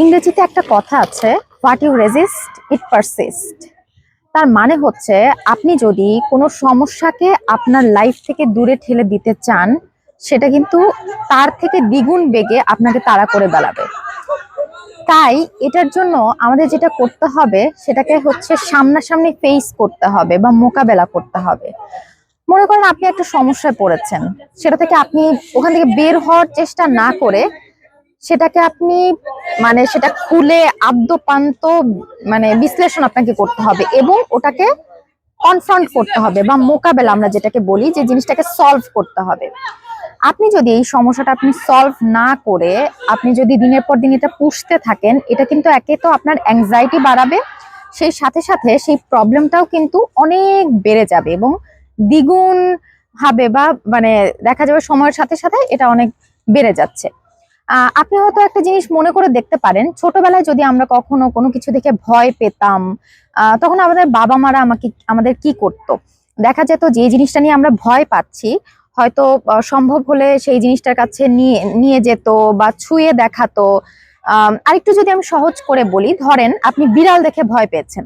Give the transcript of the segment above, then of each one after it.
ইংরেজিতে একটা কথা আছে what you resist it persist তার মানে হচ্ছে, আপনি যদি কোনো সমস্যাকে আপনার লাইফ থেকে দূরে ঠেলে দিতে চান, সেটা কিন্তু তার থেকে দ্বিগুণ বেগে আপনাকে তাড়া করে বেড়াবে। তাই এটার জন্য আমাদের যেটা করতে হবে, সেটাকে হচ্ছে সামনাসামনি ফেস করতে হবে বা মোকাবেলা করতে হবে। মনে করেন আপনি একটা সমস্যায় পড়েছেন, সেটা থেকে আপনি ওখান থেকে বের হওয়ার চেষ্টা না করে সেটাকে আপনি মানে সেটা খুলে আদ্যপান্ত মানে বিশ্লেষণ আপনাকে করতে হবে এবং ওটাকে কনফ্রন্ট করতে হবে বা মোকাবেলা আমরা যেটাকে বলি যে জিনিসটাকে সলভ করতে হবে। আপনি যদি এই সমস্যাটা আপনি সলভ না করে, আপনি যদি দিনের পর দিন এটা পুষতে থাকেন, এটা কিন্তু একে তো আপনার অ্যাংজাইটি বাড়াবে, সেই সাথে সাথে সেই প্রবলেমটাও কিন্তু অনেক বেড়ে যাবে এবং দ্বিগুণ হবে বা মানে দেখা যাবে সময়ের সাথে সাথে এটা অনেক বেড়ে যাচ্ছে। আপনি হয়তো একটা জিনিস মনে করে দেখতে পারেন, ছোটবেলায় যদি আমরা কখনো কোনো কিছু দেখে ভয় পেতাম তখন আমাদের বাবা মারা আমাকে আমাদের কি করতো? দেখা যেত যে জিনিসটা নিয়ে আমরা ভয় পাচ্ছি, হয়তো সম্ভব হলে সেই জিনিসটার কাছে নিয়ে নিয়ে যেত বা ছুঁয়ে দেখাতো। আরেকটু যদি আমি সহজ করে বলি, ধরেন আপনি বিড়াল দেখে ভয় পেয়েছেন।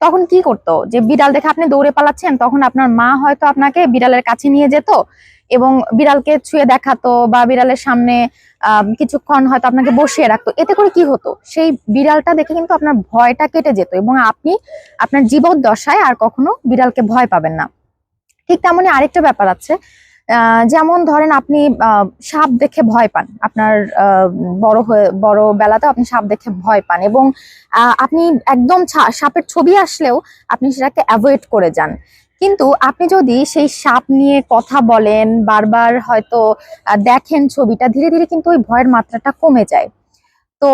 তখন কি করতো? যে বিড়াল দেখে আপনি দৌড়ে পালাচ্ছেন, তখন আপনার মা হয়তো আপনাকে বিড়ালের কাছে নিয়ে যেত এবং বিড়ালকে ছুঁয়ে দেখাতো বা বিড়ালের সামনে কিছুক্ষণ হয়তো আপনাকে বসিয়ে রাখতো। এতে করে কি হতো? সেই বিড়ালটা দেখে কিন্তু আপনার ভয়টা কেটে যেত এবং আপনি আপনার জীবদ্দশায় আর কখনো বিড়ালকে ভয় পাবেন না। ঠিক তেমনই আরেকটা ব্যাপার আছে যেমন ধরেন আপনি সাপ দেখে ভয় পান। আপনার বড় হয়ে, বড় বেলাতে আপনি সাপ দেখে ভয় পান এবং আপনি একদম সাপের ছবি আসলেও আপনি সেটাকে অ্যাভয়েড করে যান। কিন্তু আপনি যদি সেই সাপ নিয়ে কথা বলেন, বারবার হয়তো দেখেন ছবিটা, ধীরে ধীরে কিন্তু ওই ভয়ের মাত্রাটা কমে যায়। তো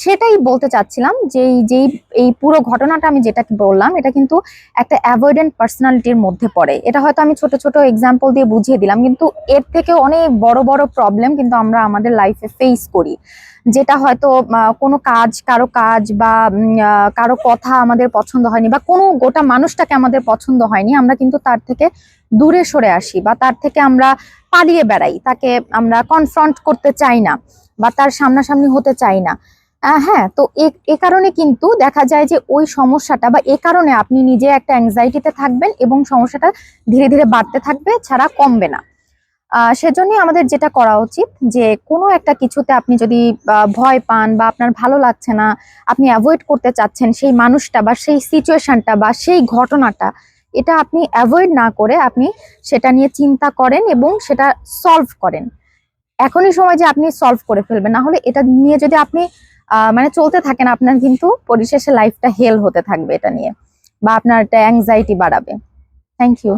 সেটাই বলতে চাচ্ছিলাম যে যেই এই পুরো ঘটনাটা আমি যেটা বললাম, এটা কিন্তু একটা অ্যাভয়েডেন্ট পার্সোনালিটির মধ্যে পড়ে। এটা হয়তো আমি ছোট ছোট এক্সাম্পল দিয়ে বুঝিয়ে দিলাম, কিন্তু এর থেকে অনেক বড় বড় প্রবলেম কিন্তু আমরা আমাদের লাইফে ফেস করি। যেটা হয়তো কোনো কাজ, কারও কাজ বা কারও কথা আমাদের পছন্দ হয়নি বা কোনো গোটা মানুষটাকে আমাদের পছন্দ হয়নি, আমরা কিন্তু তার থেকে দূরে সরে আসি বা তার থেকে আমরা পালিয়ে বেড়াই। তাকে আমরা কনফ্রন্ট করতে চাই না বা তার সামনাসামনি হতে চাই না। হ্যাঁ তো এ- কারণে কিন্তু দেখা যায় যে ওই সমস্যাটা বা এ কারণে আপনি নিজে একটা অ্যাংজাইটিতে থাকবেন এবং সমস্যাটা ধীরে ধীরে বাড়তে থাকবে ছাড়া কমবে না। আহ, সেজন্যই আমাদের যেটা করা উচিত যে কোনো একটা কিছুতে আপনি যদি ভয় পান বা আপনার ভালো লাগছে না আপনি অ্যাভয়েড করতে চাচ্ছেন সেই মানুষটা বা সেই সিচুয়েশনটা বা সেই ঘটনাটা এটা আপনি অ্যাভয়েড না করে আপনি সেটা নিয়ে চিন্তা করেন এবং সেটা সলভ করেন। এখনই সময় যে আপনি সলভ করে ফেলবেন না হলে এটা নিয়ে যদি আপনি মানে চলতে থাকেন আপনার কিন্তু পরিশেষে লাইফটা হেল হতে থাকবে এটা নিয়ে, বা আপনার একটা অ্যাংজাইটি বাড়াবে। Thank you